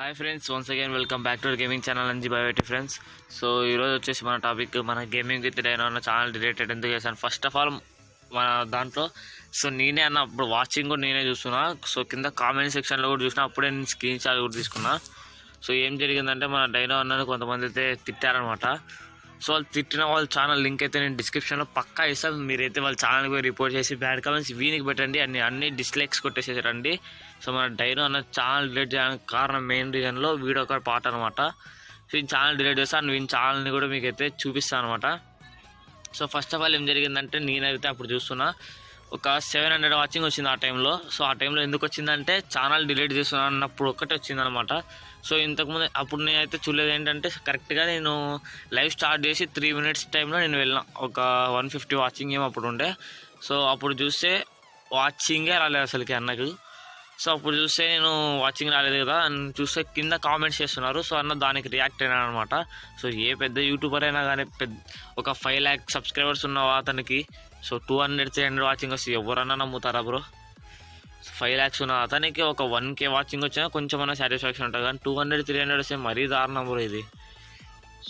Hi friends once again welcome back to gaming channel Anji బయోటి friends so ఈరోజు వచ్చేసి మన topic మన gaming with Dino అన్న channel related ఎందుకు చేశాను? ఫస్ట్ ఆఫ్ ఆల్ మన దాంట్లో సో నేనే అన్న అప్పుడు వాచింగ్ కూడా నేనే చూస్తున్నా. సో కింద కామెంట్ సెక్షన్లో కూడా చూసిన అప్పుడే నేను స్క్రీన్ షాట్ కూడా తీసుకున్నా. సో ఏం జరిగిందంటే మన డైనో అన్నది కొంతమంది అయితే తిట్టారనమాట సో వాళ్ళు తిట్టిన వాళ్ళ ఛానల్ లింక్ అయితే నేను డిస్క్రిప్షన్లో పక్కా ఇస్తాను. మీరైతే వాళ్ళ ఛానల్ పోయి రిపోర్ట్ చేసి బ్యాడ్ కామెంట్స్ వీనికి పెట్టండి. అన్ని అన్ని డిస్లైక్స్ కొట్టేసేసారండి సో మన డైనో అన్న ఛానల్ డిలీట్ చేయడానికి కారణం మెయిన్ రీజన్లో వీడియో ఒక పాట అనమాట సో ఈ ఛానల్ డిలీట్ చేస్తాను వీని ఛానల్ని కూడా మీకు అయితే చూపిస్తాను అనమాట సో ఫస్ట్ ఆఫ్ ఆల్ ఏం జరిగిందంటే నేనైతే అప్పుడు చూస్తున్నా. ఒక సెవెన్ హండ్రెడ్ వాచింగ్ వచ్చింది ఆ టైంలో. సో ఆ టైంలో ఎందుకు వచ్చిందంటే ఛానల్ డిలీట్ చేస్తున్నాను అన్నప్పుడు ఒక్కటే వచ్చిందనమాట సో ఇంతకుముందు అప్పుడు నేనైతే చూడలేదు ఏంటంటే కరెక్ట్గా నేను లైవ్ స్టార్ట్ చేసి త్రీ మినిట్స్ టైంలో నేను వెళ్ళిన. ఒక వన్ ఫిఫ్టీ వాచింగ్ ఏమో అప్పుడు ఉండే. సో అప్పుడు చూస్తే వాచింగే రాలేదు అసలుకి అన్నకు. సో అప్పుడు చూస్తే నేను వాచింగ్ రాలేదు కదా అని చూస్తే కింద కామెంట్స్ చేస్తున్నారు. సో అన్న దానికి రియాక్ట్ అయినా అనమాట. సో ఏ పెద్ద యూట్యూబర్ అయినా కానీ పెద్ద ఒక ఫైవ్ ల్యాక్ సబ్స్క్రైబర్స్ ఉన్నావా అతనికి so two hundred three hundred watching వస్తే ఎవరన్నా నమ్ముతారా బ్రో ఫైవ్ ల్యాక్స్ ఉన్న అతనికి ఒక వన్ కే వాచింగ్ వచ్చినా కొంచెం అన్న సాటిస్ఫాక్షన్ ఉంటుంది. కానీ టూ హండ్రెడ్ త్రీ హండ్రెడ్ వస్తే మరీ దారుణం బ్రో ఇది.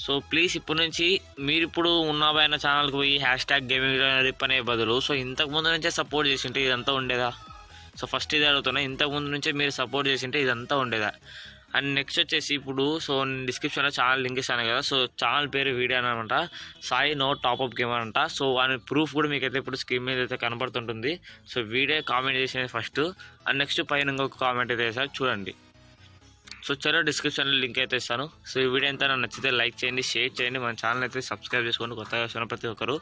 సో ప్లీజ్ ఇప్పటి నుంచి మీరు ఇప్పుడు ఉన్నబోయిన ఛానల్కి పోయి హ్యాష్ ట్యాగ్ గేమింగ్ రిప్ అనే బదులు. సో ఇంతకు ముందు నుంచే సపోర్ట్ చేసింటే ఇదంతా ఉండేదా? సో ఫస్ట్ ఇది అడుగుతున్నా ఇంతకుముందు నుంచే మీరు సపోర్ట్ చేసింటే ఇదంతా ఉండేదా? అండ్ నెక్స్ట్ వచ్చేసి ఇప్పుడు సో డిస్క్రిప్షన్లో ఛానల్ లింక్ ఇస్తాను కదా సో ఛానల్ పేరు వీడియో అనమాట Sai no top up game అంట సో అని ప్రూఫ్ కూడా మీకైతే ఇప్పుడు స్క్రీన్ మీద అయితే కనబడుతుంటుంది సో వీడియో కామెంట్ చేసేది ఫస్ట్ అండ్ నెక్స్ట్ పైన ఇంకొక కామెంట్ అయితే వేసారు చూడండి. సో చలో డిస్క్రిప్షన్లో లింక్ అయితే ఇస్తాను. సో ఈ వీడియో ఎంత నచ్చితే లైక్ చేయండి షేర్ చేయండి. మన ఛానల్ అయితే సబ్స్క్రైబ్ చేసుకోండి కొత్తగా వస్తున్న ప్రతి ఒక్కరు.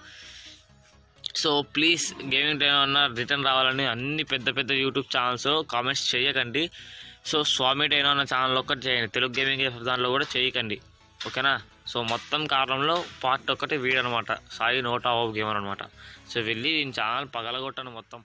సో ప్లీజ్ గేమింగ్ టైం అన్న రిటర్న్ రావాలని అన్ని పెద్ద పెద్ద యూట్యూబ్ ఛానల్స్ కామెంట్స్ చేయకండి సో స్వామి టైన్ అన్న ఛానల్ ఒక్కటి చేయండి. తెలుగు గేమింగ్ దాంట్లో కూడా చేయకండి ఓకేనా? సో మొత్తం కారణంలో పార్ట్ ఒక్కటి వీడనమాట. సాయి నోట్ ఆఫ్ గేమర్ అనమాట సో వెళ్ళి నేను ఛానల్ పగలగొట్టాను మొత్తం.